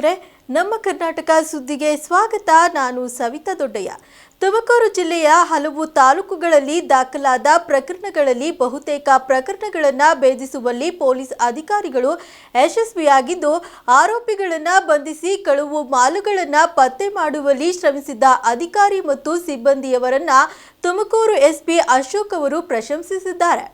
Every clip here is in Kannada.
ವೀಕ್ಷಕರೇ, ನಮ್ಮ ಕರ್ನಾಟಕ ಸುದ್ದಿಗೆ ಸ್ವಾಗತ. ನಾನು ಸವಿತಾ ದೊಡ್ಡಯ್ಯ. ತುಮಕೂರು ಜಿಲ್ಲೆಯ ಹಲವು ತಾಲೂಕುಗಳಲ್ಲಿ ದಾಖಲಾದ ಪ್ರಕರಣಗಳಲ್ಲಿ ಬಹುತೇಕ ಪ್ರಕರಣಗಳನ್ನು ಭೇದಿಸುವಲ್ಲಿ ಪೊಲೀಸ್ ಅಧಿಕಾರಿಗಳು ಯಶಸ್ವಿಯಾಗಿದ್ದು, ಆರೋಪಿಗಳನ್ನು ಬಂಧಿಸಿ ಕಳುವು ಮಾಲುಗಳನ್ನು ಪತ್ತೆ ಮಾಡುವಲ್ಲಿ ಶ್ರಮಿಸಿದ್ದ ಅಧಿಕಾರಿ ಮತ್ತು ಸಿಬ್ಬಂದಿಯವರನ್ನು ತುಮಕೂರು ಎಸ್ಪಿ ಅಶೋಕ್ ಅವರು ಪ್ರಶಂಸಿಸಿದ್ದಾರೆ.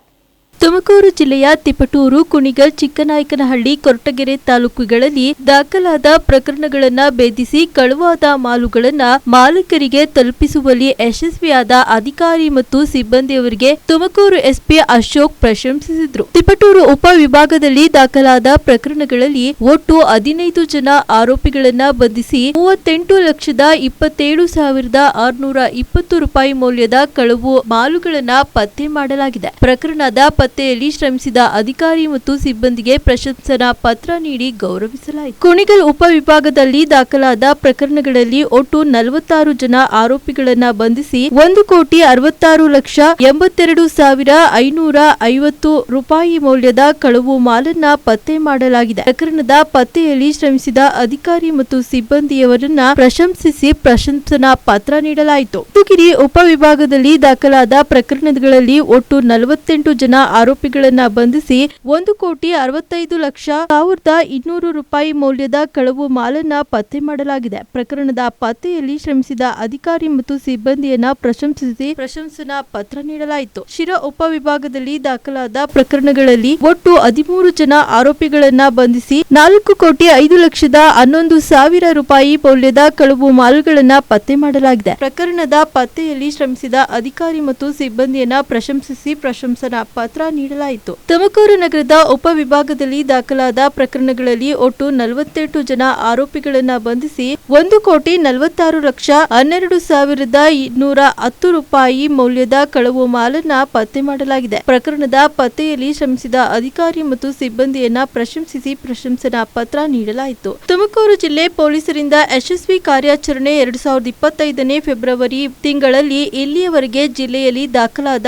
ತುಮಕೂರು ಜಿಲ್ಲೆಯ ತಿಪಟೂರು ಕುಣಿಗಲ್ ಚಿಕ್ಕನಾಯಕನಹಳ್ಳಿ, ಕೊರಟಗೆರೆ ತಾಲೂಕುಗಳಲ್ಲಿ ದಾಖಲಾದ ಪ್ರಕರಣಗಳನ್ನು ಭೇದಿಸಿ ಕಳುವಾದ ಮಾಲುಗಳನ್ನು ಮಾಲೀಕರಿಗೆ ತಲುಪಿಸುವಲ್ಲಿ ಯಶಸ್ವಿಯಾದ ಅಧಿಕಾರಿ ಮತ್ತು ಸಿಬ್ಬಂದಿಯವರಿಗೆ ತುಮಕೂರು ಎಸ್ಪಿ ಅಶೋಕ್ ಪ್ರಶಂಸಿಸಿದರು. ತಿಪಟೂರು ಉಪವಿಭಾಗದಲ್ಲಿ ದಾಖಲಾದ ಪ್ರಕರಣಗಳಲ್ಲಿ ಒಟ್ಟು ಹದಿನೈದು ಜನ ಆರೋಪಿಗಳನ್ನು ಬಂಧಿಸಿ ಮೂವತ್ತೆಂಟು ಲಕ್ಷದ ಇಪ್ಪತ್ತೇಳು ಸಾವಿರದ ಆರುನೂರ ಇಪ್ಪತ್ತು ರೂಪಾಯಿ ಮೌಲ್ಯದ ಕಳವು ಮಾಲುಗಳನ್ನು ಪತ್ತೆ ಮಾಡಲಾಗಿದೆ. ಪ್ರಕರಣದ ಪತ್ತೆಯಲ್ಲಿ ಶ್ರಮಿಸಿದ ಅಧಿಕಾರಿ ಮತ್ತು ಸಿಬ್ಬಂದಿಗೆ ಪ್ರಶಂಸನಾ ಪತ್ರ ನೀಡಿ ಗೌರವಿಸಲಾಯಿತು. ಕುಣಿಗಲ್ ಉಪವಿಭಾಗದಲ್ಲಿ ದಾಖಲಾದ ಪ್ರಕರಣಗಳಲ್ಲಿ ಒಟ್ಟು ನಲವತ್ತಾರು ಜನ ಆರೋಪಿಗಳನ್ನ ಬಂಧಿಸಿ ಒಂದು ಕೋಟಿ ಅರವತ್ತಾರು ಲಕ್ಷ ಎಂಬತ್ತೆರಡು ಸಾವಿರ ಐನೂರ ಐವತ್ತು ರೂಪಾಯಿ ಮೌಲ್ಯದ ಕಳವು ಮಾಲನ್ನ ಪತ್ತೆ ಮಾಡಲಾಗಿದೆ. ಪ್ರಕರಣದ ಪತ್ತೆಯಲ್ಲಿ ಶ್ರಮಿಸಿದ ಅಧಿಕಾರಿ ಮತ್ತು ಸಿಬ್ಬಂದಿಯವರನ್ನ ಪ್ರಶಂಸಿಸಿ ಪ್ರಶಂಸನಾ ಪತ್ರ ನೀಡಲಾಯಿತು. ಉಪ ಉಪವಿಭಾಗದಲ್ಲಿ ದಾಖಲಾದ ಪ್ರಕರಣಗಳಲ್ಲಿ ಒಟ್ಟು ನಲವತ್ತೆಂಟು ಜನ ಆರೋಪಿಗಳನ್ನ ಬಂಧಿಸಿ ಒಂದು ಕೋಟಿ ಅರವತ್ತೈದು ಲಕ್ಷ ಸಾವಿರದ ಇನ್ನೂರು ರೂಪಾಯಿ ಮೌಲ್ಯದ ಕಳವು ಮಾಲನ್ನ ಪತ್ತೆ ಮಾಡಲಾಗಿದೆ. ಪ್ರಕರಣದ ಪತ್ತೆಯಲ್ಲಿ ಶ್ರಮಿಸಿದ ಅಧಿಕಾರಿ ಮತ್ತು ಸಿಬ್ಬಂದಿಯನ್ನ ಪ್ರಶಂಸಿಸಿ ಪ್ರಶಂಸನಾ ಪತ್ರ ನೀಡಲಾಯಿತು. ಶಿರ ಉಪವಿಭಾಗದಲ್ಲಿ ದಾಖಲಾದ ಪ್ರಕರಣಗಳಲ್ಲಿ ಒಟ್ಟು ಹದಿಮೂರು ಜನ ಆರೋಪಿಗಳನ್ನ ಬಂಧಿಸಿ ನಾಲ್ಕು ಕೋಟಿ ಐದು ಲಕ್ಷದ ಹನ್ನೊಂದು ಸಾವಿರ ರೂಪಾಯಿ ಮೌಲ್ಯದ ಕಳವು ಮಾಲುಗಳನ್ನ ಪತ್ತೆ ಮಾಡಲಾಗಿದೆ. ಪ್ರಕರಣದ ಪತ್ತೆಯಲ್ಲಿ ಶ್ರಮಿಸಿದ ಅಧಿಕಾರಿ ಮತ್ತು ಸಿಬ್ಬಂದಿಯನ್ನ ಪ್ರಶಂಸಿಸಿ ಪ್ರಶಂಸನಾ ಪತ್ರ ನೀಡಲಾಯಿತು. ತುಮಕೂರು ನಗರದ ಉಪವಿಭಾಗದಲ್ಲಿ ದಾಖಲಾದ ಪ್ರಕರಣಗಳಲ್ಲಿ ಒಟ್ಟು ನಲವತ್ತೆಂಟು ಜನ ಆರೋಪಿಗಳನ್ನ ಬಂಧಿಸಿ ಒಂದು ಕೋಟಿ ನಲವತ್ತಾರು ಲಕ್ಷ ಹನ್ನೆರಡು ಸಾವಿರದ ಇನ್ನೂರ ಹತ್ತು ರೂಪಾಯಿ ಮೌಲ್ಯದ ಕಳವು ಮಾಲನ್ನ ಪತ್ತೆ ಮಾಡಲಾಗಿದೆ. ಪ್ರಕರಣದ ಪತ್ತೆಯಲ್ಲಿ ಶ್ರಮಿಸಿದ ಅಧಿಕಾರಿ ಮತ್ತು ಸಿಬ್ಬಂದಿಯನ್ನ ಪ್ರಶಂಸಿಸಿ ಪ್ರಶಂಸನಾ ಪತ್ರ ನೀಡಲಾಯಿತು. ತುಮಕೂರು ಜಿಲ್ಲೆ ಪೊಲೀಸರಿಂದ ಯಶಸ್ವಿ ಕಾರ್ಯಾಚರಣೆ ಎರಡ್ ಸಾವಿರದ ಇಪ್ಪತ್ತೈದನೇ ಫೆಬ್ರವರಿ ತಿಂಗಳಲ್ಲಿ ಇಲ್ಲಿಯವರೆಗೆ ಜಿಲ್ಲೆಯಲ್ಲಿ ದಾಖಲಾದ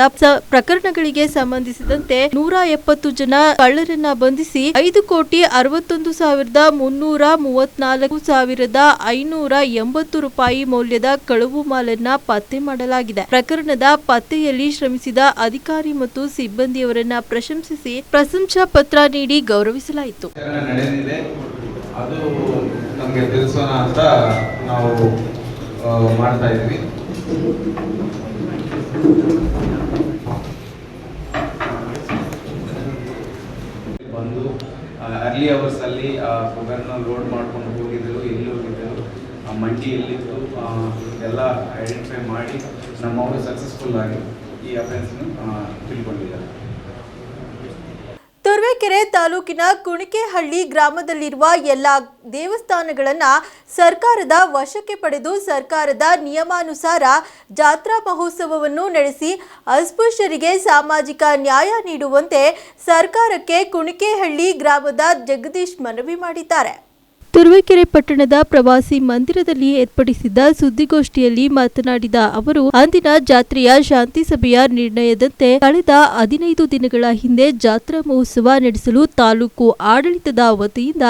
ಪ್ರಕರಣಗಳಿಗೆ ಪ್ರಕರಣಗಳಿಗೆ ಸಂಬಂಧಿಸಿದಂತೆ ನೂರ ಎಪ್ಪತ್ತು ಜನ ಕಳ್ಳರನ್ನ ಬಂಧಿಸಿ ಐದು ಕೋಟಿ ಅರವತ್ತೊಂದು ಸಾವಿರದ ಮುನ್ನೂರ ಮೂವತ್ನಾಲ್ಕು ಸಾವಿರದ ಐನೂರ ಎಂಬತ್ತು ರೂಪಾಯಿ ಮೌಲ್ಯದ ಕಳುವು ಮಾಲನ್ನ ಪತ್ತೆ ಮಾಡಲಾಗಿದೆ. ಪ್ರಕರಣದ ಪತ್ತೆಯಲ್ಲಿ ಶ್ರಮಿಸಿದ ಅಧಿಕಾರಿ ಮತ್ತು ಸಿಬ್ಬಂದಿಯವರನ್ನ ಪ್ರಶಂಸಿಸಿ ಪ್ರಶಂಸಾ ಪತ್ರ ನೀಡಿ ಗೌರವಿಸಲಾಯಿತು. ಮಾಡ್ತಾ ಇದ್ವಿ ಬಂದು ಅರ್ಲಿ ಅವರ್ಸಲ್ಲಿ ಆ ಲೋಡ್ ಮಾಡ್ಕೊಂಡು ಹೋಗಿದ್ರು ಎಲ್ಲಿ ಹೋಗಿದ್ರು ಆ ಮಂಡಿ ಎಲ್ಲಿತ್ತು ಎಲ್ಲ ಐಡೆಂಟಿಫೈ ಮಾಡಿ ನಮ್ಮವರು ಸಕ್ಸಸ್ಫುಲ್ ಆಗಿ ಈ ಅಫೆನ್ಸ್ನ ತಿಳ್ಕೊಂಡಿದ್ದಾರೆ. ತಾಲೂಕಿನ ಕುಣಿಕೆಹಳ್ಳಿ ಗ್ರಾಮದಲ್ಲಿರುವ ಎಲ್ಲ ದೇವಸ್ಥಾನಗಳನ್ನು ಸರ್ಕಾರದ ವಶಕ್ಕೆ ಪಡೆದು ಸರ್ಕಾರದ ನಿಯಮಾನುಸಾರ ಜಾತ್ರಾ ಮಹೋತ್ಸವವನ್ನು ನಡೆಸಿ ಅಸ್ಪೃಶ್ಯರಿಗೆ ಸಾಮಾಜಿಕ ನ್ಯಾಯ ನೀಡುವಂತೆ ಸರ್ಕಾರಕ್ಕೆ ಕುಣಿಕೆಹಳ್ಳಿ ಗ್ರಾಮದ ಜಗದೀಶ್ ಮನವಿ ಮಾಡಿದ್ದಾರೆ. ತುರುವೇಕೆರೆ ಪಟ್ಟಣದ ಪ್ರವಾಸಿ ಮಂದಿರದಲ್ಲಿ ಏರ್ಪಡಿಸಿದ್ದ ಸುದ್ದಿಗೋಷ್ಠಿಯಲ್ಲಿ ಮಾತನಾಡಿದ ಅವರು, ಅಂದಿನ ಜಾತ್ರೆಯ ಶಾಂತಿ ಸಭೆಯ ನಿರ್ಣಯದಂತೆ ಕಳೆದ ಹದಿನೈದು ದಿನಗಳ ಹಿಂದೆ ಜಾತ್ರಾ ಮಹೋತ್ಸವ ನಡೆಸಲು ತಾಲೂಕು ಆಡಳಿತದ ವತಿಯಿಂದ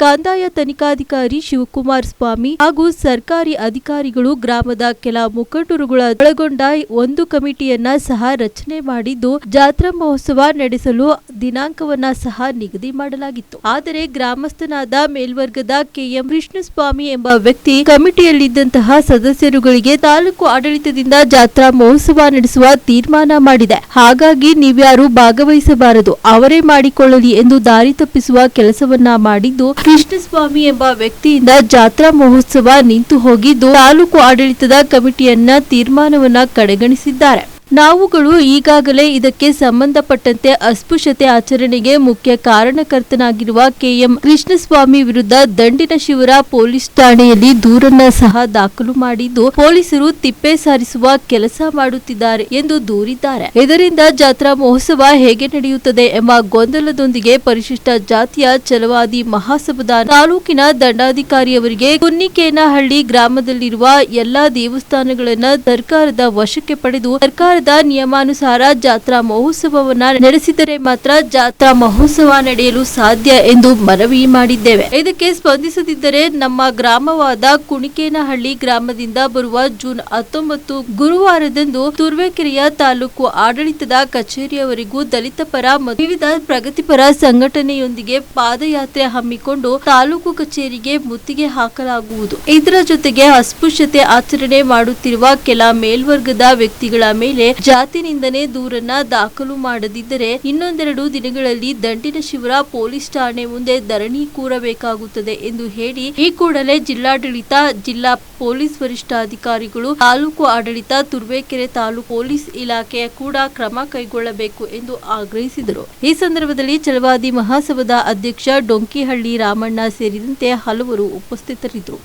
ಕಂದಾಯ ತನಿಖಾಧಿಕಾರಿ ಶಿವಕುಮಾರ್ ಸ್ವಾಮಿ ಹಾಗೂ ಸರ್ಕಾರಿ ಅಧಿಕಾರಿಗಳು ಗ್ರಾಮದ ಕೆಲ ಮುಖಂಡರುಗಳ ಒಳಗೊಂಡ ಒಂದು ಕಮಿಟಿಯನ್ನ ಸಹ ರಚನೆ ಮಾಡಿದ್ದು, ಜಾತ್ರಾ ಮಹೋತ್ಸವ ನಡೆಸಲು ದಿನಾಂಕವನ್ನ ಸಹ ನಿಗದಿ ಮಾಡಲಾಗಿತ್ತು. ಆದರೆ ಗ್ರಾಮಸ್ಥನಾದ ಮೇಲ್ವರ್ಗದ ಕೆಎಂ ಕೃಷ್ಣಸ್ವಾಮಿ ಎಂಬ ವ್ಯಕ್ತಿ ಕಮಿಟಿಯಲ್ಲಿದ್ದಂತಹ ಸದಸ್ಯರುಗಳಿಗೆ ತಾಲೂಕು ಆಡಳಿತದಿಂದ ಜಾತ್ರಾ ಮಹೋತ್ಸವ ನಡೆಸುವ ತೀರ್ಮಾನ ಮಾಡಿದೆ. ಹಾಗಾಗಿ ನೀವ್ಯಾರು ಭಾಗವಹಿಸಬಾರದು, ಅವರೇ ಮಾಡಿಕೊಳ್ಳಲಿ ಎಂದು ದಾರಿ ತಪ್ಪಿಸುವ ಕೆಲಸವನ್ನ ಮಾಡಿದ್ದು ಕೃಷ್ಣಸ್ವಾಮಿ ಎಂಬ ವ್ಯಕ್ತಿಯಿಂದ ಜಾತ್ರಾ ಮಹೋತ್ಸವ ನಿಂತು ಹೋಗಿದ್ದು ತಾಲೂಕು ಆಡಳಿತದ ಕಮಿಟಿಯನ್ನ ತೀರ್ಮಾನವನ್ನ ಕಡೆಗಣಿಸಿದ್ದಾರೆ. ನಾವುಗಳು ಈಗಾಗಲೇ ಇದಕ್ಕೆ ಸಂಬಂಧಪಟ್ಟಂತೆ ಅಸ್ಪೃಶ್ಯತೆ ಆಚರಣೆಗೆ ಮುಖ್ಯ ಕಾರಣಕರ್ತನಾಗಿರುವ ಕೆಎಂ ಕೃಷ್ಣಸ್ವಾಮಿ ವಿರುದ್ಧ ದಂಡಿನ ಶಿವರ ಪೊಲೀಸ್ ಠಾಣೆಯಲ್ಲಿ ದೂರನ್ನ ಸಹ ದಾಖಲು ಮಾಡಿದ್ದು, ಪೊಲೀಸರು ತಿಪ್ಪೆ ಸಾರಿಸುವ ಕೆಲಸ ಮಾಡುತ್ತಿದ್ದಾರೆ ಎಂದು ದೂರಿದ್ದಾರೆ. ಇದರಿಂದ ಜಾತ್ರಾ ಮಹೋತ್ಸವ ಹೇಗೆ ನಡೆಯುತ್ತದೆ ಎಂಬ ಗೊಂದಲದೊಂದಿಗೆ ಪರಿಶಿಷ್ಟ ಜಾತಿಯ ಛಲವಾದಿ ಮಹಾಸಭದ ತಾಲೂಕಿನ ದಂಡಾಧಿಕಾರಿಯವರಿಗೆ ಕುನ್ನಿಕೇನಹಳ್ಳಿ ಗ್ರಾಮದಲ್ಲಿರುವ ಎಲ್ಲಾ ದೇವಸ್ಥಾನಗಳನ್ನ ಸರ್ಕಾರದ ವಶಕ್ಕೆ ಪಡೆದು ಸರ್ಕಾರದ ಸರ್ಕಾರದ ನಿಯಮಾನುಸಾರ ಜಾತ್ರಾ ಮಹೋತ್ಸವವನ್ನ ನಡೆಸಿದರೆ ಮಾತ್ರ ಜಾತ್ರಾ ಮಹೋತ್ಸವ ನಡೆಯಲು ಸಾಧ್ಯ ಎಂದು ಮನವಿ ಮಾಡಿದ್ದೇವೆ. ಇದಕ್ಕೆ ಸ್ಪಂದಿಸದಿದ್ದರೆ ನಮ್ಮ ಗ್ರಾಮವಾದ ಕುಣಿಕೇನಹಳ್ಳಿ ಗ್ರಾಮದಿಂದ ಬರುವ ಜೂನ್ ಹತ್ತೊಂಬತ್ತು ಗುರುವಾರದಂದು ತುರ್ವೇಕೆರೆಯ ತಾಲೂಕು ಆಡಳಿತದ ಕಚೇರಿಯವರೆಗೂ ದಲಿತ ಪರ ಮತ್ತು ವಿವಿಧ ಪ್ರಗತಿಪರ ಸಂಘಟನೆಯೊಂದಿಗೆ ಪಾದಯಾತ್ರೆ ಹಮ್ಮಿಕೊಂಡು ತಾಲೂಕು ಕಚೇರಿಗೆ ಮುತ್ತಿಗೆ ಹಾಕಲಾಗುವುದು. ಇದರ ಜೊತೆಗೆ ಅಸ್ಪೃಶ್ಯತೆ ಆಚರಣೆ ಮಾಡುತ್ತಿರುವ ಕೆಲ ಮೇಲ್ವರ್ಗದ ವ್ಯಕ್ತಿಗಳ ಮೇಲೆ ಜಾತಿ ನಿಂದನೆ ದೂರನ್ನ ದಾಖಲು ಮಾಡದಿದ್ದರೆ ಇನ್ನೊಂದೆರಡು ದಿನಗಳಲ್ಲಿ ದಂಡಿನ ಶಿವರ ಪೊಲೀಸ್ ಠಾಣೆ ಮುಂದೆ ಧರಣಿ ಕೂರಬೇಕಾಗುತ್ತದೆ ಎಂದು ಹೇಳಿ ಈ ಕೂಡಲೇ ಜಿಲ್ಲಾಡಳಿತ, ಜಿಲ್ಲಾ ಪೊಲೀಸ್ ವರಿಷ್ಠಾಧಿಕಾರಿಗಳು, ತಾಲೂಕು ಆಡಳಿತ, ತುರ್ವೇಕೆರೆ ತಾಲೂಕು ಪೊಲೀಸ್ ಇಲಾಖೆಯ ಕೂಡ ಕ್ರಮ ಕೈಗೊಳ್ಳಬೇಕು ಎಂದು ಆಗ್ರಹಿಸಿದರು. ಈ ಸಂದರ್ಭದಲ್ಲಿ ಚಲವಾದಿ ಮಹಾಸಭಾದ ಅಧ್ಯಕ್ಷ ಡೊಂಕಿಹಳ್ಳಿ ರಾಮಣ್ಣ ಸೇರಿದಂತೆ ಹಲವರು ಉಪಸ್ಥಿತರಿದ್ದರು.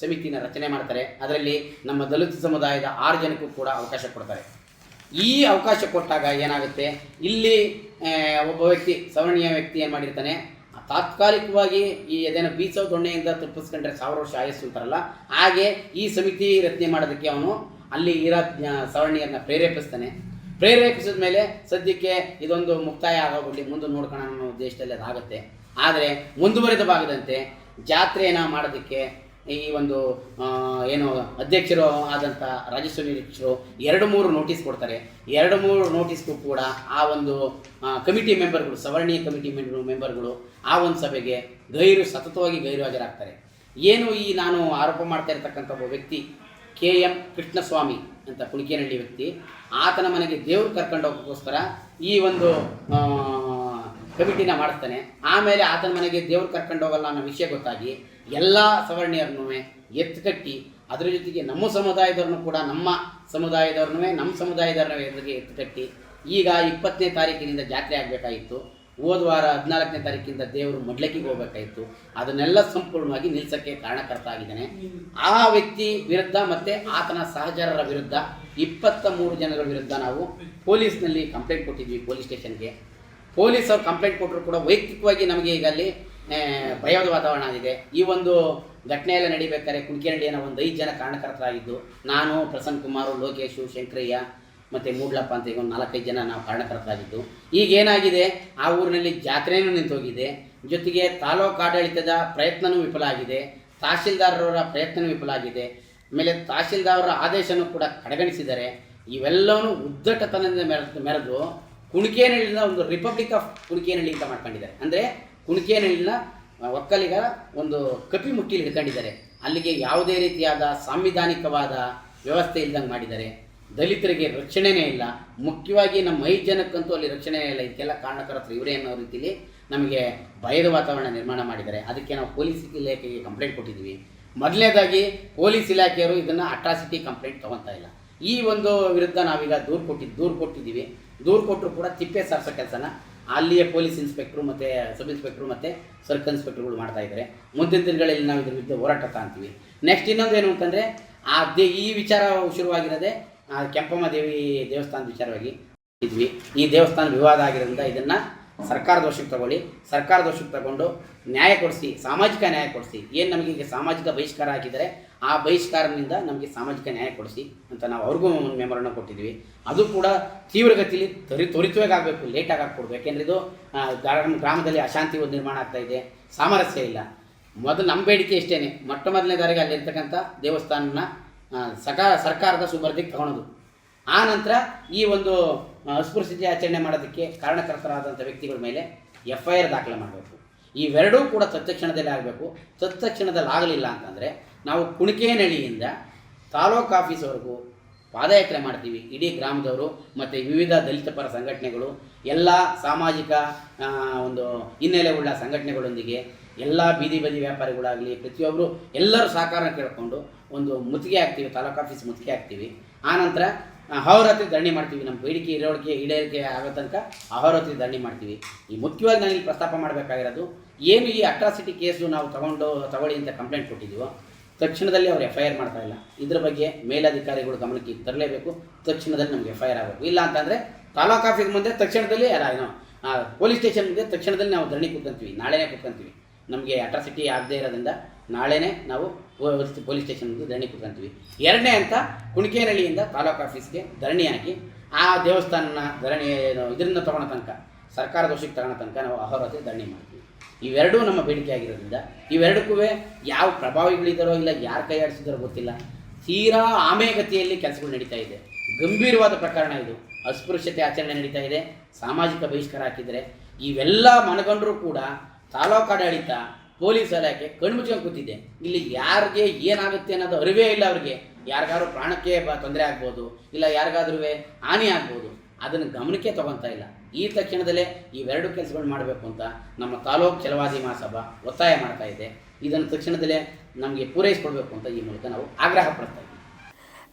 ಸಮಿತಿನ ರಚನೆ ಮಾಡ್ತಾರೆ. ಅದರಲ್ಲಿ ನಮ್ಮ ದಲಿತ ಸಮುದಾಯದ ಆರು ಜನಕ್ಕೂ ಕೂಡ ಅವಕಾಶ ಕೊಡ್ತಾರೆ. ಈ ಅವಕಾಶ ಕೊಟ್ಟಾಗ ಏನಾಗುತ್ತೆ? ಇಲ್ಲಿ ಒಬ್ಬ ವ್ಯಕ್ತಿ, ಸವರ್ಣೀಯ ವ್ಯಕ್ತಿ ಏನು ಮಾಡಿರ್ತಾನೆ? ತಾತ್ಕಾಲಿಕವಾಗಿ ಈ ಅದೇನೋ ಬೀಸೋ ದೊಣ್ಣೆಯಿಂದ ತಪ್ಪಿಸ್ಕೊಂಡ್ರೆ ಸಾವಿರ ವರ್ಷ ಆಯಸ್ಸು ಅಂತಾರಲ್ಲ? ಹಾಗೆ ಈ ಸಮಿತಿ ರಚನೆ ಮಾಡೋದಕ್ಕೆ ಅವನು ಅಲ್ಲಿ ಇರೋ ಸವರ್ಣೀಯರನ್ನ ಪ್ರೇರೇಪಿಸ್ತಾನೆ. ಪ್ರೇರೇಪಿಸಿದ ಮೇಲೆ ಸದ್ಯಕ್ಕೆ ಇದೊಂದು ಮುಕ್ತಾಯ ಆಗೋಗ್ಲಿ, ಮುಂದೆ ನೋಡ್ಕೊಳ್ಳೋಣ ಅನ್ನೋ ಉದ್ದೇಶದಲ್ಲಿ ಅದಾಗುತ್ತೆ. ಆದರೆ ಮುಂದುವರೆದ ಭಾಗದಂತೆ ಜಾತ್ರೆಯನ್ನು ಮಾಡೋದಕ್ಕೆ ಈ ಒಂದು ಏನು ಅಧ್ಯಕ್ಷರು ಆದಂಥ ರಾಜಸ್ವ ನಿರೀಕ್ಷರು ಎರಡು ಮೂರು ನೋಟಿಸ್ ಕೊಡ್ತಾರೆ. ಎರಡು ಮೂರು ನೋಟಿಸ್ಗೂ ಕೂಡ ಆ ಒಂದು ಕಮಿಟಿ ಮೆಂಬರ್ಗಳು ಸವರ್ಣೀಯ ಕಮಿಟಿ ಮೆಂಬರ್ಗಳು ಆ ಒಂದು ಸಭೆಗೆ ಗೈರು, ಸತತವಾಗಿ ಗೈರು ಹಾಜರಾಗ್ತಾರೆ ಏನು ಈ ನಾನು ಆರೋಪ ಮಾಡ್ತಾ ಇರ್ತಕ್ಕಂಥ ಒಬ್ಬ ವ್ಯಕ್ತಿ ಕೆ ಎಂ ಕೃಷ್ಣಸ್ವಾಮಿ ಅಂತ ಕುಣಿಕೇನಹಳ್ಳಿ ವ್ಯಕ್ತಿ, ಆತನ ಮನೆಗೆ ದೇವರು ಕರ್ಕೊಂಡು ಹೋಗೋಕ್ಕೋಸ್ಕರ ಈ ಒಂದು ಕಮಿಟಿನ ಮಾಡಿಸ್ತಾನೆ. ಆಮೇಲೆ ಆತನ ಮನೆಗೆ ದೇವ್ರು ಕರ್ಕೊಂಡು ಹೋಗಲ್ಲ ಅನ್ನೋ ವಿಷಯ ಗೊತ್ತಾಗಿ ಎಲ್ಲ ಸವರ್ಣಿಯರನ್ನೂ ಎತ್ತು ಕಟ್ಟಿ ಅದರ ಜೊತೆಗೆ ನಮ್ಮ ಸಮುದಾಯದವ್ರನ್ನೂ ಕೂಡ ನಮ್ಮ ಸಮುದಾಯದವ್ರನ್ನೂ ನಮ್ಮ ಸಮುದಾಯದವ್ರನ್ನ ಎದುರಿಗೆ ಎತ್ತುಕಟ್ಟಿ ಈಗ ಇಪ್ಪತ್ತನೇ ತಾರೀಕಿನಿಂದ ಜಾತ್ರೆ ಆಗಬೇಕಾಗಿತ್ತು ಹೋದ ವಾರ ಹದಿನಾಲ್ಕನೇ ತಾರೀಕಿಂದ ದೇವರು ಮಡ್ಲಕ್ಕಿಗೆ ಹೋಗ್ಬೇಕಾಯಿತು. ಅದನ್ನೆಲ್ಲ ಸಂಪೂರ್ಣವಾಗಿ ನಿಲ್ಸಕ್ಕೆ ಕಾರಣಕರ್ತ ಆಗಿದ್ದಾನೆ. ಆ ವ್ಯಕ್ತಿ ವಿರುದ್ಧ ಮತ್ತೆ ಆತನ ಸಹಚರರ ವಿರುದ್ಧ ಇಪ್ಪತ್ತ ಮೂರು ಜನರ ವಿರುದ್ಧ ನಾವು ಪೊಲೀಸ್ನಲ್ಲಿ ಕಂಪ್ಲೇಂಟ್ ಕೊಟ್ಟಿದ್ವಿ ಪೊಲೀಸ್ ಸ್ಟೇಷನ್ಗೆ. ಪೊಲೀಸ್ ಅವ್ರು ಕಂಪ್ಲೇಂಟ್ ಕೊಟ್ಟರು ಕೂಡ ವೈಯಕ್ತಿಕವಾಗಿ ನಮಗೆ ಈಗ ಅಲ್ಲಿ ಭಯದ ವಾತಾವರಣ ಆಗಿದೆ. ಈ ಒಂದು ಘಟನೆ ಎಲ್ಲ ನಡಿಬೇಕಾದ್ರೆ ಕುಣಿಕೆನಹಳ್ಳಿಯ ಒಂದು ಐದು ಜನ ಕಾರಣಕರ್ತರಾಗಿದ್ದು, ನಾನು, ಪ್ರಸನ್ನ ಕುಮಾರು, ಲೋಕೇಶು, ಶಂಕರಯ್ಯ ಮತ್ತು ಮೂಡ್ಲಪ್ಪ ಅಂತ ಈಗ ಒಂದು ನಾಲ್ಕೈದು ಜನ ನಾವು ಕಾರಣಕರ್ತರಾಗಿದ್ದು. ಈಗ ಏನಾಗಿದೆ, ಆ ಊರಿನಲ್ಲಿ ಜಾತ್ರೆನೂ ನಿಂತೋಗಿದೆ. ಜೊತೆಗೆ ತಾಲೂಕು ಆಡಳಿತದ ಪ್ರಯತ್ನವೂ ವಿಫಲ ಆಗಿದೆ. ತಹಶೀಲ್ದಾರರವರ ಪ್ರಯತ್ನವೂ ವಿಫಲ ಆಗಿದೆ. ಆಮೇಲೆ ತಹಶೀಲ್ದಾರರ ಆದೇಶನೂ ಕೂಡ ಕಡೆಗಣಿಸಿದ್ದಾರೆ ಇವೆಲ್ಲವೂ ಉದ್ದಟತನದಿಂದ ಮೆರೆದು ಕುಣಿಕೇನಹಳ್ಳಿನ ಒಂದು ರಿಪಬ್ಲಿಕ್ ಆಫ್ ಕುಣಿಕೇನಹಳ್ಳಿ ಅಂತ ಮಾಡ್ಕೊಂಡಿದ್ದಾರೆ. ಅಂದರೆ ಕುಣಿಕೇನಹಳ್ಳಿನ ಒಕ್ಕಲಿಗ ಒಂದು ಕಪಿ ಮುಟ್ಟಿಲಿ ಹಿಡ್ಕೊಂಡಿದ್ದಾರೆ. ಅಲ್ಲಿಗೆ ಯಾವುದೇ ರೀತಿಯಾದ ಸಾಂವಿಧಾನಿಕವಾದ ವ್ಯವಸ್ಥೆ ಇಲ್ದಂಗೆ ಮಾಡಿದ್ದಾರೆ. ದಲಿತರಿಗೆ ರಕ್ಷಣೆನೇ ಇಲ್ಲ. ಮುಖ್ಯವಾಗಿ ನಮ್ಮ ಐದು ಜನಕ್ಕಂತೂ ಅಲ್ಲಿ ರಕ್ಷಣೆನೇ ಇಲ್ಲ. ಇದಕ್ಕೆಲ್ಲ ಕಾರಣಕರ್ತರು ಇವರೇ ಅನ್ನೋ ರೀತಿಯಲ್ಲಿ ನಮಗೆ ಭಯದ ವಾತಾವರಣ ನಿರ್ಮಾಣ ಮಾಡಿದ್ದಾರೆ. ಅದಕ್ಕೆ ನಾವು ಪೊಲೀಸ್ ಇಲಾಖೆಗೆ ಕಂಪ್ಲೇಂಟ್ ಕೊಟ್ಟಿದ್ದೀವಿ. ಮೊದಲನೇದಾಗಿ ಪೊಲೀಸ್ ಇಲಾಖೆಯವರು ಇದನ್ನು ಅಟ್ರಾಸಿಟಿ ಕಂಪ್ಲೇಂಟ್ ತೊಗೊತಾ ಇಲ್ಲ. ಈ ಒಂದು ವಿರುದ್ಧ ನಾವೀಗ ದೂರು ಕೊಟ್ಟಿದ್ದು ದೂರು ಕೊಟ್ಟಿದ್ದೀವಿ. ದೂರು ಕೊಟ್ಟರು ಕೂಡ ತಿಪ್ಪೆ ಸಾರಿಸೋ ಕೆಲಸನ. ಅಲ್ಲಿಯ ಪೊಲೀಸ್ ಇನ್ಸ್ಪೆಕ್ಟ್ರು ಮತ್ತು ಸಬ್ ಇನ್ಸ್ಪೆಕ್ಟ್ರು ಮತ್ತು ಸರ್ಕಲ್ ಇನ್ಸ್ಪೆಕ್ಟ್ರುಗಳು ಮಾಡ್ತಾ ಇದ್ದಾರೆ ಮುಂದಿನ ದಿನಗಳಲ್ಲಿ ನಾವು ಇದ್ರ ವಿರುದ್ಧ ಹೋರಾಟ ತಾಂತೀವಿ ನೆಕ್ಸ್ಟ್ ಇನ್ನೊಂದು ಏನು ಅಂತಂದರೆ, ಆ ದೇ ಈ ವಿಚಾರ ಶುರುವಾಗಿರೋದೇ, ಆ ಕೆಂಪಮ್ಮ ದೇವಿ ದೇವಸ್ಥಾನದ ವಿಚಾರವಾಗಿ ಇದ್ವಿ. ಈ ದೇವಸ್ಥಾನ ವಿವಾದ ಆಗಿರೋದ್ರಿಂದ ಇದನ್ನು ಸರ್ಕಾರದ ವಶಕ್ಕೆ ತಗೊಳ್ಳಿ. ಸರ್ಕಾರದ ವಶಕ್ಕೆ ತಗೊಂಡು ನ್ಯಾಯ ಕೊಡಿಸಿ, ಸಾಮಾಜಿಕ ನ್ಯಾಯ ಕೊಡಿಸಿ. ಏನು ನಮಗೆ ಈಗ ಸಾಮಾಜಿಕ ಬಹಿಷ್ಕಾರ ಹಾಕಿದರೆ ಆ ಬಹಿಷ್ಕಾರದಿಂದ ನಮಗೆ ಸಾಮಾಜಿಕ ನ್ಯಾಯ ಕೊಡಿಸಿ ಅಂತ ನಾವು ಅವ್ರಿಗೂ ಒಂದು ಮೆಮೊರನ್ನ ಕೊಟ್ಟಿದ್ವಿ ಅದು ಕೂಡ ತೀವ್ರಗತಿಯಲ್ಲಿ ತ್ವರಿ ತ್ವರಿತವಾಗಿ ಆಗಬೇಕು ಲೇಟಾಗಿ ಹಾಕ್ಕೊಡ್ಬೇಕು ಯಾಕೆಂದರೆ ಇದು ಗ್ರಾಮದಲ್ಲಿ ಅಶಾಂತಿ ಒಂದು ನಿರ್ಮಾಣ ಆಗ್ತಾ ಇದೆ. ಸಾಮರಸ್ಯ ಇಲ್ಲ. ಮೊದಲು ನಮ್ಮ ಬೇಡಿಕೆ ಇಷ್ಟೇ ಮೊಟ್ಟ ಮೊದಲನೇ ದಾರಿಗೆ ಅಲ್ಲಿರ್ತಕ್ಕಂಥ ದೇವಸ್ಥಾನನ ಸಕ, ಸರ್ಕಾರದ ಸುಬರ್ದಿಗೆ ತಗೊಳೋದು. ಆ ನಂತರ ಈ ಒಂದು ಅಸ್ಪೃಶ್ಯತೆ ಆಚರಣೆ ಮಾಡೋದಕ್ಕೆ ಕಾರಣಕರ್ತರಾದಂಥ ವ್ಯಕ್ತಿಗಳ ಮೇಲೆ ಎಫ್ ಐ ಆರ್ ದಾಖಲೆ ಮಾಡಬೇಕು. ಇವೆರಡೂ ಕೂಡ ತತ್ಕ್ಷಣದಲ್ಲಿ ಆಗಬೇಕು. ತತ್ಕ್ಷಣದಲ್ಲಿ ಆಗಲಿಲ್ಲ ಅಂತಂದರೆ ನಾವು ಕುಣಿಕೇನಹಳ್ಳಿಯಿಂದ ತಾಲೂಕು ಆಫೀಸ್ವರೆಗೂ ಪಾದಯಾತ್ರೆ ಮಾಡ್ತೀವಿ. ಇಡೀ ಗ್ರಾಮದವರು ಮತ್ತು ವಿವಿಧ ದಲಿತ ಪರ ಸಂಘಟನೆಗಳು, ಎಲ್ಲ ಸಾಮಾಜಿಕ ಒಂದು ಹಿನ್ನೆಲೆ ಉಳ್ಳ ಸಂಘಟನೆಗಳೊಂದಿಗೆ ಎಲ್ಲ ಬೀದಿ ಬದಿ ವ್ಯಾಪಾರಿಗಳಾಗಲಿ ಪ್ರತಿಯೊಬ್ಬರು ಎಲ್ಲರೂ ಸಹಕಾರ ಕೇಳಿಕೊಂಡು ಒಂದು ಮುತ್ತಿಗೆ ಹಾಕ್ತೀವಿ, ತಾಲೂಕು ಆಫೀಸ್ ಮುತ್ತಿಗೆ ಹಾಕ್ತೀವಿ. ಆನಂತರ ಅಹೋರಾತ್ರಿ ಧರಣಿ ಮಾಡ್ತೀವಿ. ನಮ್ಮ ಬೇಡಿಕೆ ಇರೋಳಿಕೆ ಈಡೇರಿಕೆ ಆಗೋ ತನಕ ಅಹೋರಾತ್ರಿ ಧರಣಿ ಮಾಡ್ತೀವಿ. ಈ ಮುಖ್ಯವಾಗಿ ನಾನು ಇಲ್ಲಿ ಪ್ರಸ್ತಾಪ ಮಾಡಬೇಕಾಗಿರೋದು, ಏನು ಈ ಅಟ್ರಾಸಿಟಿ ಕೇಸು ನಾವು ತಗೊಂಡು, ತಗೊಳ್ಳಿ ಅಂತ ಕಂಪ್ಲೇಂಟ್ ಕೊಟ್ಟಿದ್ದೀವೋ ತಕ್ಷಣದಲ್ಲಿ ಅವ್ರು ಎಫ್ ಐ ಆರ್ ಮಾಡ್ತಾ ಇಲ್ಲ. ಇದ್ರ ಬಗ್ಗೆ ಮೇಲಧಿಕಾರಿಗಳು ಗಮನಕ್ಕೆ ತರಲೇಬೇಕು. ತಕ್ಷಣದಲ್ಲಿ ನಮಗೆ ಎಫ್ ಐ ಆರ್ ಆಗಬೇಕು. ಇಲ್ಲ ಅಂತಂದರೆ ತಾಲೂಕು ಆಫೀಸ್ ಮುಂದೆ ತಕ್ಷಣದಲ್ಲಿ ಏನೋ ಪೊಲೀಸ್ ಸ್ಟೇಷನ್ ಮುಂದೆ ತಕ್ಷಣದಲ್ಲಿ ನಾವು ಧರಣಿ ಕೂತ್ಕೊಂತೀವಿ. ನಾಳೆನೇ ಕೂತ್ಕೊಂತೀವಿ. ನಮಗೆ ಅಟ್ರಾಸಿಟಿ ಆಗದೇ ಇರೋದ್ರಿಂದ ನಾಳೆನೇ ನಾವು ಪೊಲೀಸ್ ಸ್ಟೇಷನ್ ಮುಂದೆ ಧರಣಿ ಕೂತ್ಕೊಂತೀವಿ. ಎರಡನೇ ಅಂತ ಕುಣಿಕೇನಹಳ್ಳಿಯಿಂದ ತಾಲೂಕು ಆಫೀಸ್ಗೆ ಧರಣಿ ಹಾಕಿ, ಆ ದೇವಸ್ಥಾನನ ಧರಣಿ ಇದರಿಂದ ತಗೊಳ್ಳೋ ತನಕ ಸರ್ಕಾರದ ವಶಕ್ಕೆ ತಗೊಳ್ಳೋ ತನಕ ನಾವು ಅಹೋರಾತ್ರಿ ಧರಣಿ ಮಾಡ್ತೀವಿ. ಇವೆರಡೂ ನಮ್ಮ ಬೇಡಿಕೆ ಆಗಿರೋದ್ರಿಂದ ಇವೆರಡಕ್ಕೂ ಯಾವ ಪ್ರಭಾವಿಗಳಿದ್ದಾರೋ ಇಲ್ಲ ಯಾರು ಕೈ ಆಡಿಸಿದಾರೋ ಗೊತ್ತಿಲ್ಲ. ತೀರಾ ಆಮೆಗತಿಯಲ್ಲಿ ಕೆಲಸಗಳು ನಡೀತಾ ಇದೆ. ಗಂಭೀರವಾದ ಪ್ರಕರಣ ಇದು. ಅಸ್ಪೃಶ್ಯತೆ ಆಚರಣೆ ನಡೀತಾ ಇದೆ. ಸಾಮಾಜಿಕ ಬಹಿಷ್ಕಾರ ಹಾಕಿದರೆ ಇವೆಲ್ಲ ಮನಗಂಡರೂ ಕೂಡ ತಾಲೂಕಾಡಳಿತ ಪೊಲೀಸ್ ಇಲಾಖೆ ಕಣ್ಮುಚ್ಕೊಂಡು ಕೂತಿದೆ. ಇಲ್ಲಿ ಯಾರಿಗೆ ಏನಾಗುತ್ತೆ ಅನ್ನೋದು ಅರಿವೇ ಇಲ್ಲ ಅವ್ರಿಗೆ. ಯಾರಿಗಾದ್ರೂ ಪ್ರಾಣಕ್ಕೆ ತೊಂದರೆ ಆಗ್ಬೋದು, ಇಲ್ಲ ಯಾರಿಗಾದ್ರೂ ಹಾನಿ ಆಗ್ಬೋದು. ಅದನ್ನು ಗಮನಕ್ಕೆ ತಗೊತಾ ಇಲ್ಲ. ಈ ತಕ್ಷಣದಲ್ಲೇ ಇವೆರಡು ಕೆಲಸಗಳು ಮಾಡಬೇಕು ಅಂತ ನಮ್ಮ ತಾಲೂಕು ಚಲವಾದಿ ಮಹಾಸಭಾ ಒತ್ತಾಯ ಮಾಡ್ತಾ ಇದೆ. ಇದನ್ನು ತಕ್ಷಣದಲ್ಲೇ ನಮಗೆ ಪೂರೈಸಿಕೊಡ್ಬೇಕು ಅಂತ ಈ ಮೂಲಕ ನಾವು ಆಗ್ರಹ ಪಡ್ತಾ ಇದ್ದೀವಿ.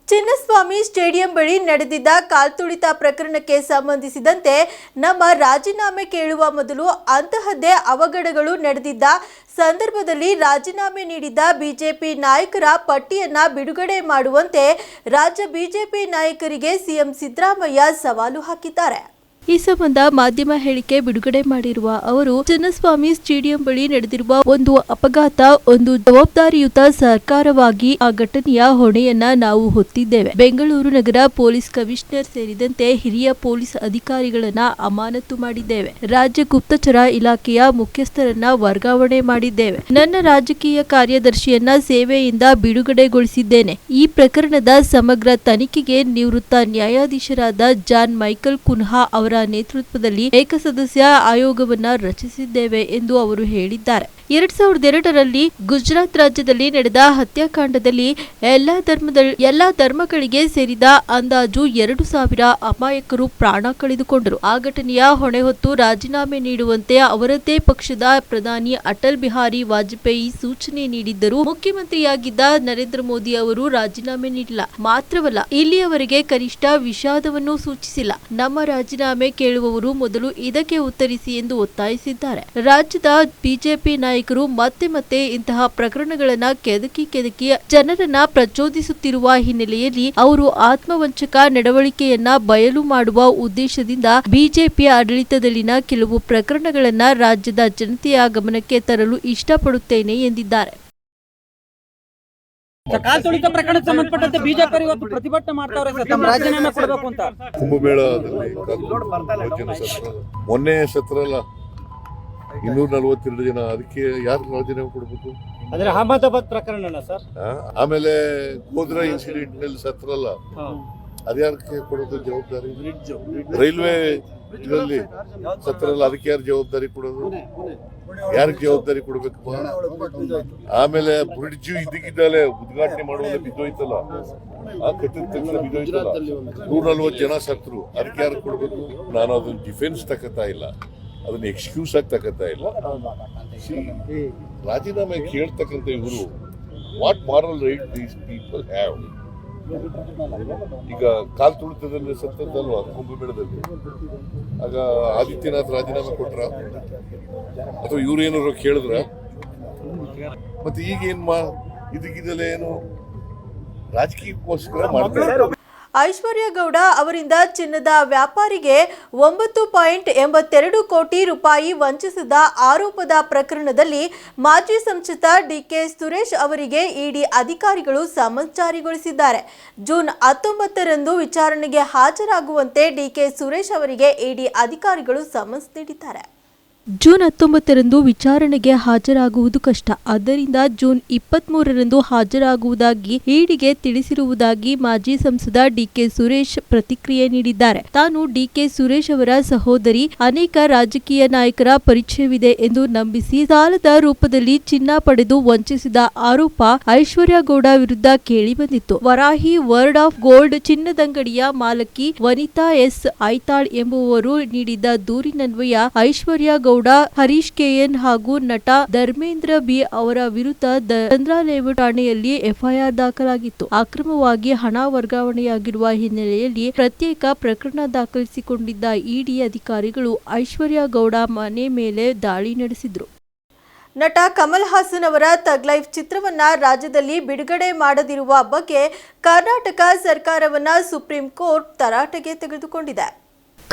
ಚಿನ್ನಸ್ವಾಮಿ ಸ್ಟೇಡಿಯಂ ಬಳಿ ನಡೆದಿದ್ದ ಕಾಲ್ತುಳಿತ ಪ್ರಕರಣಕ್ಕೆ ಸಂಬಂಧಿಸಿದಂತೆ ನಮ್ಮ ರಾಜೀನಾಮೆ ಕೇಳುವ ಮೊದಲು ಅಂತಹದ್ದೇ ಅವಘಡಗಳು ನಡೆದಿದ್ದ ಸಂದರ್ಭದಲ್ಲಿ ರಾಜೀನಾಮೆ ನೀಡಿದ್ದ ಬಿಜೆಪಿ ನಾಯಕರ ಪಟ್ಟಿಯನ್ನು ಬಿಡುಗಡೆ ಮಾಡುವಂತೆ ರಾಜ್ಯ ಬಿಜೆಪಿ ನಾಯಕರಿಗೆ ಸಿಎಂ ಸಿದ್ದರಾಮಯ್ಯ ಸವಾಲು ಹಾಕಿದ್ದಾರೆ. ಈ ಸಂಬಂಧ ಮಾಧ್ಯಮ ಹೇಳಿಕೆ ಬಿಡುಗಡೆ ಮಾಡಿರುವ ಅವರು, ಚಿನ್ನಸ್ವಾಮಿ ಸ್ಟೇಡಿಯಂ ಬಳಿ ನಡೆದಿರುವ ಒಂದು ಅಪಘಾತ, ಒಂದು ಜವಾಬ್ದಾರಿಯುತ ಸರ್ಕಾರವಾಗಿ ಆ ಘಟನೆಯ ಹೊಣೆಯನ್ನ ನಾವು ಹೊತ್ತಿದ್ದೇವೆ. ಬೆಂಗಳೂರು ನಗರ ಪೊಲೀಸ್ ಕಮಿಷನರ್ ಸೇರಿದಂತೆ ಹಿರಿಯ ಪೊಲೀಸ್ ಅಧಿಕಾರಿಗಳನ್ನ ಅಮಾನತು ಮಾಡಿದ್ದೇವೆ. ರಾಜ್ಯ ಗುಪ್ತಚರ ಇಲಾಖೆಯ ಮುಖ್ಯಸ್ಥರನ್ನ ವರ್ಗಾವಣೆ ಮಾಡಿದ್ದೇವೆ. ನನ್ನ ರಾಜಕೀಯ ಕಾರ್ಯದರ್ಶಿಯನ್ನ ಸೇವೆಯಿಂದ ಬಿಡುಗಡೆಗೊಳಿಸಿದ್ದೇನೆ. ಈ ಪ್ರಕರಣದ ಸಮಗ್ರ ತನಿಖೆಗೆ ನಿವೃತ್ತ ನ್ಯಾಯಾಧೀಶರಾದ ಜಾನ್ ಮೈಕಲ್ ಕುನ್ಹಾ ಅವರ ನೇತೃತ್ವದಲ್ಲಿ ಏಕಸದಸ್ಯ ಆಯೋಗವನ್ನ ರಚಿಸಿದ್ದೇವೆ ಎಂದು ಅವರು ಹೇಳಿದ್ದಾರೆ. ಎರಡ್ ಸಾವಿರದ ಎರಡರಲ್ಲಿ ಗುಜರಾತ್ ರಾಜ್ಯದಲ್ಲಿ ನಡೆದ ಹತ್ಯಾಕಾಂಡದಲ್ಲಿ ಎಲ್ಲಾ ಧರ್ಮದ, ಎಲ್ಲಾ ಧರ್ಮಗಳಿಗೆ ಸೇರಿದ ಅಂದಾಜು ಎರಡು ಸಾವಿರ ಅಮಾಯಕರು ಪ್ರಾಣ ಕಳೆದುಕೊಂಡರು. ಆ ಘಟನೆಯ ಹೊಣೆ ಹೊತ್ತು ರಾಜೀನಾಮೆ ನೀಡುವಂತೆ ಅವರದ್ದೇ ಪಕ್ಷದ ಪ್ರಧಾನಿ ಅಟಲ್ ಬಿಹಾರಿ ವಾಜಪೇಯಿ ಸೂಚನೆ ನೀಡಿದ್ದರು ಮುಖ್ಯಮಂತ್ರಿಯಾಗಿದ್ದ ನರೇಂದ್ರ ಮೋದಿ ಅವರು ರಾಜೀನಾಮೆ ನೀಡಿಲ್ಲ. ಮಾತ್ರವಲ್ಲ, ಇಲ್ಲಿಯವರೆಗೆ ಕನಿಷ್ಠ ವಿಷಾದವನ್ನು ಸೂಚಿಸಿಲ್ಲ. ನಮ್ಮ ರಾಜೀನಾಮೆ ಕೇಳುವವರು ಮೊದಲು ಇದಕ್ಕೆ ಉತ್ತರಿಸಿ ಎಂದು ಒತ್ತಾಯಿಸಿದ್ದಾರೆ. ರಾಜ್ಯದ ಬಿಜೆಪಿ ನಾಯಕರು ಮತ್ತೆ ಮತ್ತೆ ಇಂತಹ ಪ್ರಕರಣಗಳನ್ನ ಕೆದಕಿ ಕೆದಕಿ ಜನರನ್ನ ಪ್ರಚೋದಿಸುತ್ತಿರುವ ಹಿನ್ನೆಲೆಯಲ್ಲಿ ಅವರು ಆತ್ಮವಂಚಕ ನಡವಳಿಕೆಯನ್ನ ಬಯಲು ಮಾಡುವ ಉದ್ದೇಶದಿಂದ ಬಿಜೆಪಿ ಆಡಳಿತದಲ್ಲಿನ ಕೆಲವು ಪ್ರಕರಣಗಳನ್ನ ರಾಜ್ಯದ ಜನತೆಯ ಗಮನಕ್ಕೆ ತರಲು ಇಷ್ಟಪಡುತ್ತೇನೆ ಎಂದಿದ್ದಾರೆ. ಕಾಲ್ ತುಳಿತ ಪ್ರಕರಣಕ್ಕೆ ಸಂಬಂಧಪಟ್ಟಂತೆ ಬಿಜೆಪಿ ಇವತ್ತು ಪ್ರತಿಭಟನೆ ಮಾಡ್ತಾವ್ರೆ ಸರ್. ತಮ್ಮ ರಾಜೀನಾಮೆ ಕೊಡಬೇಕು ಅಂತ. ಕುಂಭಮೇಳದಲ್ಲಿ ಮೊನ್ನೆ ಸತ್ರ ಅಲ್ಲ ಇನ್ನೂರ ನಲವತ್ತೆರಡು ಜನ ಅದಕ್ಕೆ ಯಾರು ರಾಜೀನಾಮೆ ಕೊಡ್ಬೇಕು? ಅಂದ್ರೆ ಅಹಮದಾಬಾದ್ ಪ್ರಕರಣ ಸರ್? ಆಮೇಲೆ ಗೋದ್ರಾ ಇನ್ಸಿಡೆಂಟ್ನಲ್ಲಿ ಸತ್ರಲ್ಲ ಅದ್ಯಾರಕ್ಕೆ ಕೊಡೋದು ಜವಾಬ್ದಾರಿ? ರೈಲ್ವೆ ಇದರಲ್ಲಿ ಸತ್ರಲ್ಲ ಅದಕ್ಕೆ ಯಾರು ಜವಾಬ್ದಾರಿ ಕೊಡೋದು? ಯಾರಿಗೆ ಜವಾಬ್ದಾರಿ ಕೊಡಬೇಕು ಆಮೇಲೆ ಬ್ರಿಡ್ಜ್ ಇದಕ್ಕಿದ್ದಾಲೆ ಉದ್ಘಾಟನೆ ಮಾಡುವಾಗ ಬಿದ್ದೋಯ್ತಲ್ಲ? ಆ ಕಟ್ಟಿದ ತಕ್ಷಣ ಬಿದ್ದೋಯ್ತಲ್ಲ? ನೂರ ನಲ್ವತ್ತು ಜನ ಸತ್ರು ಅದಕ್ಕೆ ಯಾರು ಕೊಡಬೇಕು. ನಾನು ಅದನ್ನ ಡಿಫೆನ್ಸ್ ತಗೋತಾ ಇಲ್ಲ. ಅದನ್ನ ಎಕ್ಸ್ಕ್ಯೂಸ್ ಆಗಿ ತಗೋತಾ ಇಲ್ಲ. ರಾಜೀನಾಮೆ ಕೇಳ್ತಕ್ಕಂಥ ಇವರು what moral right these people have ಈಗ ಕಾಲ್ ತುಳಿತದಲ್ಲಿ ಸತ್ತದ್ದಲ್ವಾ? ಕುಂಭಮೇಳದಲ್ಲಿ ಆಗ ಆದಿತ್ಯನಾಥ್ ರಾಜೀನಾಮೆ ಕೊಟ್ರ? ಅಥವಾ ಇವ್ರೇನಾದ್ರು ಕೇಳಿದ್ರ? ಮತ್ತೆ ಈಗ ಏನ್ ಮಾ ಇದಕ್ಕಿದೆಲ್ಲ ಏನು ರಾಜಕೀಯಕ್ಕೋಸ್ಕರ ಮಾಡ್ತಾರೆ ಐಶ್ವರ್ಯ ಗೌಡ ಅವರಿಂದ ಚಿನ್ನದ ವ್ಯಾಪಾರಿಗೆ ಒಂಬತ್ತು ಪಾಯಿಂಟ್ ಎಂಬತ್ತೆರಡು ಕೋಟಿ ರೂಪಾಯಿ ವಂಚಿಸಿದ ಆರೋಪದ ಪ್ರಕರಣದಲ್ಲಿ ಮಾಜಿ ಸಂಸದ ಡಿಕೆ ಸುರೇಶ್ ಅವರಿಗೆ ಇಡಿ ಅಧಿಕಾರಿಗಳು ಸಮನ್ಸ್ ಜಾರಿಗೊಳಿಸಿದ್ದಾರೆ. ಜೂನ್ ಹತ್ತೊಂಬತ್ತರಂದು ವಿಚಾರಣೆಗೆ ಹಾಜರಾಗುವಂತೆ ಡಿಕೆ ಸುರೇಶ್ ಅವರಿಗೆ ಇಡಿ ಅಧಿಕಾರಿಗಳು ಸಮನ್ಸ್ ನೀಡಿದ್ದಾರೆ. ಜೂನ್ ಹತ್ತೊಂಬತ್ತರಂದು ವಿಚಾರಣೆಗೆ ಹಾಜರಾಗುವುದು ಕಷ್ಟ. ಆದ್ದರಿಂದ ಜೂನ್ ಇಪ್ಪತ್ಮೂರರಂದು ಹಾಜರಾಗುವುದಾಗಿ ಈಡಿಗೆ ತಿಳಿಸಿರುವುದಾಗಿ ಮಾಜಿ ಸಂಸದ ಡಿಕೆ ಸುರೇಶ್ ಪ್ರತಿಕ್ರಿಯೆ ನೀಡಿದ್ದಾರೆ. ತಾನು ಡಿಕೆ ಸುರೇಶ್ ಅವರ ಸಹೋದರಿ, ಅನೇಕ ರಾಜಕೀಯ ನಾಯಕರ ಪರಿಚಯವಿದೆ ಎಂದು ನಂಬಿಸಿ ಸಾಲದ ರೂಪದಲ್ಲಿ ಚಿನ್ನ ಪಡೆದು ವಂಚಿಸಿದ ಆರೋಪ ಐಶ್ವರ್ಯ ಗೌಡ ವಿರುದ್ಧ ಕೇಳಿಬಂದಿತ್ತು. ವರಾಹಿ ವರ್ಡ್ ಆಫ್ ಗೋಲ್ಡ್ ಚಿನ್ನದಂಗಡಿಯ ಮಾಲಕಿ ವನಿತಾ ಎಸ್. ಐತಾಳ್ ಎಂಬುವರು ನೀಡಿದ್ದ ದೂರಿನನ್ವಯ ಐಶ್ವರ್ಯ ಹರೀಶ್ ಕೆಎನ್ ಹಾಗೂ ನಟ ಧರ್ಮೇಂದ್ರ ಬಿ ಅವರ ವಿರುದ್ಧ ದ- ಚಂದ್ರ ಲೇಔಟ್ ಠಾಣೆಯಲ್ಲಿ ಎಫ್ಐಆರ್ ದಾಖಲಾಗಿತ್ತು. ಅಕ್ರಮವಾಗಿ ಹಣ ವರ್ಗಾವಣೆಯಾಗಿರುವ ಹಿನ್ನೆಲೆಯಲ್ಲಿ ಪ್ರತ್ಯೇಕ ಪ್ರಕರಣ ದಾಖಲಿಸಿಕೊಂಡಿದ್ದ ಇಡಿ ಅಧಿಕಾರಿಗಳು ಐಶ್ವರ್ಯ ಗೌಡ ಮನೆ ಮೇಲೆ ದಾಳಿ ನಡೆಸಿದ್ರು. ನಟ ಕಮಲ್ ಹಾಸನ್ ಅವರ ತಗ್ ಲೈಫ್ ಚಿತ್ರವನ್ನ ರಾಜ್ಯದಲ್ಲಿ ಬಿಡುಗಡೆ ಮಾಡದಿರುವ ಬಗ್ಗೆ ಕರ್ನಾಟಕ ಸರ್ಕಾರವನ್ನ ಸುಪ್ರೀಂ ಕೋರ್ಟ್ ತರಾಟೆಗೆ ತೆಗೆದುಕೊಂಡಿದೆ.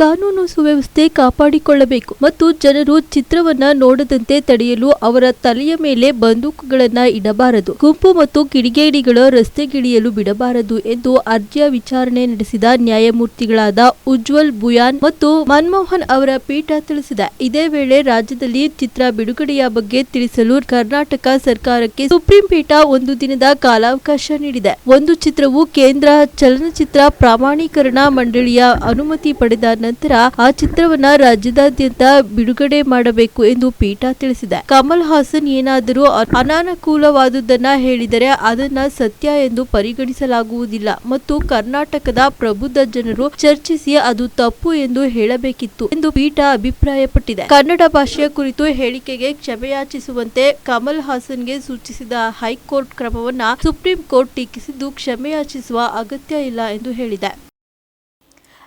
ಕಾನೂನು ಸುವ್ಯವಸ್ಥೆ ಕಾಪಾಡಿಕೊಳ್ಳಬೇಕು ಮತ್ತು ಜನರು ಚಿತ್ರವನ್ನ ನೋಡದಂತೆ ತಡೆಯಲು ಅವರ ತಲೆಯ ಮೇಲೆ ಬಂದೂಕುಗಳನ್ನ ಇಡಬಾರದು, ಗುಂಪು ಮತ್ತು ಕಿಡಿಗೇಡಿಗಳ ರಸ್ತೆಗಿಳಿಯಲು ಬಿಡಬಾರದು ಎಂದು ಅರ್ಜಿಯ ವಿಚಾರಣೆ ನಡೆಸಿದ ನ್ಯಾಯಮೂರ್ತಿಗಳಾದ ಉಜ್ವಲ್ ಬುಯಾನ್ ಮತ್ತು ಮನಮೋಹನ್ ಅವರ ಪೀಠ ತಿಳಿಸಿದೆ. ಇದೇ ವೇಳೆ ರಾಜ್ಯದಲ್ಲಿ ಚಿತ್ರ ಬಿಡುಗಡೆಯ ಬಗ್ಗೆ ತಿಳಿಸಲು ಕರ್ನಾಟಕ ಸರ್ಕಾರಕ್ಕೆ ಸುಪ್ರೀಂ ಪೀಠ ಒಂದು ದಿನದ ಕಾಲಾವಕಾಶ ನೀಡಿದೆ. ಒಂದು ಚಿತ್ರವು ಕೇಂದ್ರ ಚಲನಚಿತ್ರ ಪ್ರಾಮಾಣೀಕರಣ ಮಂಡಳಿಯ ಅನುಮತಿ ಪಡೆದ ನಂತರ ಆ ಚಿತ್ರವನ್ನ ರಾಜ್ಯದಾದ್ಯಂತ ಬಿಡುಗಡೆ ಮಾಡಬೇಕು ಎಂದು ಪೀಠ ತಿಳಿಸಿದೆ. ಕಮಲ್ ಹಾಸನ್ ಏನಾದರೂ ಅನಾನುಕೂಲವಾದುದನ್ನ ಹೇಳಿದರೆ ಅದನ್ನ ಸತ್ಯ ಎಂದು ಪರಿಗಣಿಸಲಾಗುವುದಿಲ್ಲ ಮತ್ತು ಕರ್ನಾಟಕದ ಪ್ರಬುದ್ಧ ಜನರು ಚರ್ಚಿಸಿ ಅದು ತಪ್ಪು ಎಂದು ಹೇಳಬೇಕಿತ್ತು ಎಂದು ಪೀಠ ಅಭಿಪ್ರಾಯಪಟ್ಟಿದೆ. ಕನ್ನಡ ಭಾಷೆಯ ಕುರಿತು ಹೇಳಿಕೆಗೆ ಕ್ಷಮೆಯಾಚಿಸುವಂತೆ ಕಮಲ್ ಹಾಸನ್ಗೆ ಸೂಚಿಸಿದ ಹೈಕೋರ್ಟ್ ಕ್ರಮವನ್ನ ಸುಪ್ರೀಂ ಕೋರ್ಟ್ ಟೀಕಿಸಿದ್ದು ಕ್ಷಮೆಯಾಚಿಸುವ ಅಗತ್ಯ ಇಲ್ಲ ಎಂದು ಹೇಳಿದೆ.